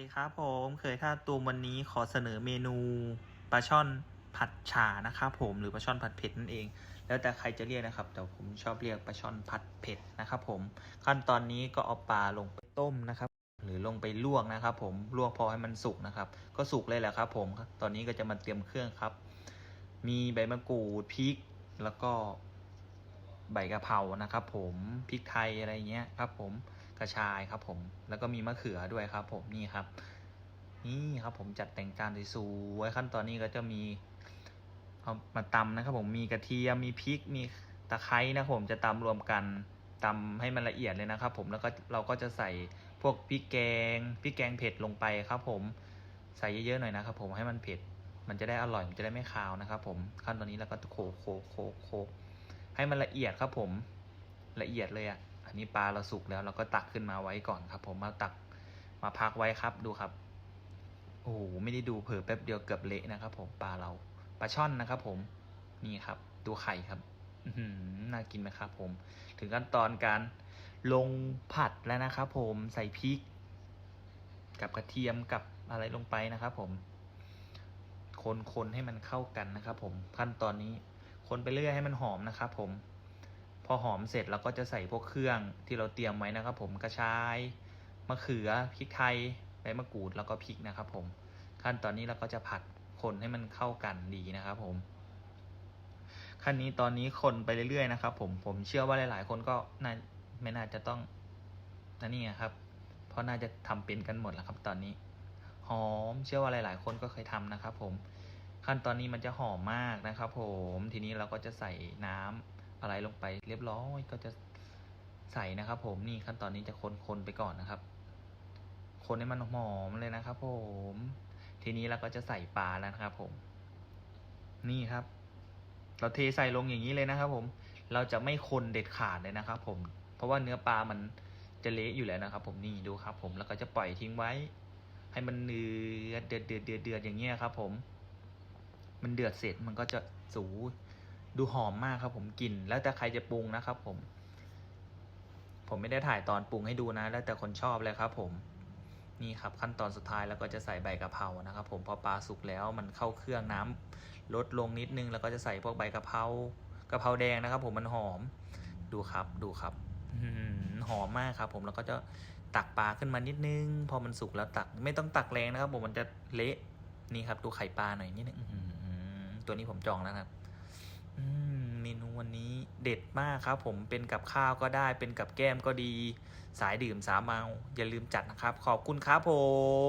ดีครับผมเคยท่าตูมวันนี้ขอเสนอเมนูปลาช่อนผัดฉ่านะครับผมหรือปลาช่อนผัดเผ็ดนั่นเอง แล้วแต่ใครจะเรียกนะครับ แต่ผมชอบเรียกปลาช่อนผัดเผ็ดนะครับผมขั้นตอนนี้ก็เอาปลาลงไปต้มนะครับ หรือลงไปลวกนะครับ ผมลวกพอให้มันสุกนะครับ ก็สุกเลยแหละครับ ผมตอนนี้ก็จะมาเตรียมเครื่องครับ มีใบมะกรูดพริกแล้วก็ใบกะเพรานะครับ ผมพริกไทยอะไรเงี้ยครับ ผม กระชายครับผม แล้วก็มีมะเขือด้วยครับ ผมนี่ครับ นี่ครับผมจัดแต่งจานสวยๆขั้นตอนนี้ก็จะมีเอามาตำนะครับ ผมมีกระเทียมมีพริกมีตะไคร้นะผมจะตำรวมกันตำให้มันละเอียดเลยนะครับ ผมแล้วก็เราก็จะใส่พวกพริกแกงพริกแกงเผ็ดลงไปครับ ผมใส่เยอะๆหน่อยนะครับ ผมให้มันเผ็ดมันจะได้อร่อยมันจะได้ไม่คาวนะครับผมขั้นตอนนี้เราก็โขกโขกโขกโขกให้มันละเอียดครับผมละเอียดเลยอะ อันนี้ปลาเราสุกแล้วเราก็ตักขึ้นมาไว้ก่อนครับ ผมมาตักมาพักไว้ครับดูครับโอ้โหไม่ได้ดูเผลอแป๊บเดียวเกือบเละนะครับ ผมปลาเราปลาช่อนนะครับ ผมนี่ครับดูไข่ครับอืน่ากินไหมครับ ผม ถึงขั้นตอนการลงผัดแล้วนะครับ ผมใส่พริก กับกระเทียมกับอะไรลงไปนะครับ ผม คนคนให้มันเข้ากันนะครับ ผมขั้นตอนนี้ คนไปเรื่อยให้มันหอมนะครับ ผม อหอมเสร็จเราก็จะใส่พวกเครื่องที่เราเตรียมไว้นะครับ ผมกระชายมะเขือพริกไทยใบมะกรูดแล้วก็พริกนะครับ ผม ขั้นตอนนี้เราก็จะผัดคนให้มันเข้ากันดีนะครับ ผม ขั้นนี้ตอนนี้คนไปเรื่อยๆนะครับ ผมผมเชื่อว่าหลาย ๆ คนก็น่าไม่น่าจะต้องนั่นนี่ครับ เพราะน่าจะทำเป็นกันหมดแล้วครับ ตอนนี้ หอมเชื่อว่าหลาย ๆ คนก็เคยทำนะครับ ผมขั้นตอนนี้มันจะหอมมากนะครับ ผมทีนี้เราก็จะใส่น้ำ อะไรลงไป เรียบร้อยก็จะใส่นะครับ ผมนี่ขั้นตอนนี้จะคนๆไปก่อนนะครับ คนให้มันหอมเลยนะครับ ผม ทีนี้เราก็จะใส่ปลาแล้วนะครับ ผม นี่ครับ เราเทใส่ลงอย่างนี้เลยนะครับ ผม เราจะไม่คนเด็ดขาดเลยนะครับ ผม เพราะว่าเนื้อปลามันจะเละอยู่แล้วนะครับ ผมนี่ดูครับ ผมแล้วก็จะปล่อยทิ้งไว้ ให้มันเดือดเดือดเดือดเดือดเดือดอย่างเงี้ยครับ ผม มันเดือดเสร็จมันก็จะสู ดูหอมมากครับผมกลิ่นแล้วแต่ใครจะปรุงนะครับผม ผมไม่ได้ถ่ายตอนปรุงให้ดูนะ แล้วแต่คนชอบเลยครับผมนี่ครับขั้นตอนสุดท้ายแล้วก็จะใส่ใบกะเพรานะครับ ผมพอปลาสุกแล้วมันเข้าเครื่องน้ำลดลงนิดนึง แล้วก็จะใส่พวกใบกะเพรากะเพราแดงนะครับ ผมมันหอม ดูครับดูครับอหอมมากครับ ผมแล้วก็จะตักปลาขึ้นมานิดนึง พอมันสุกแล้วตักไม่ต้องตักแรงนะครับ ผมมันจะเละนี่ครับ ดูไข่ปลาหน่อยนิดนึงตัวนี้ผมจองแล้วครับ เมนูวันนี้เด็ดมากครับ ผมเป็นกับข้าวก็ได้เป็นกับแก้มก็ดี สายดื่มสาเมา อย่าลืมจัดนะครับ ขอบคุณครับผม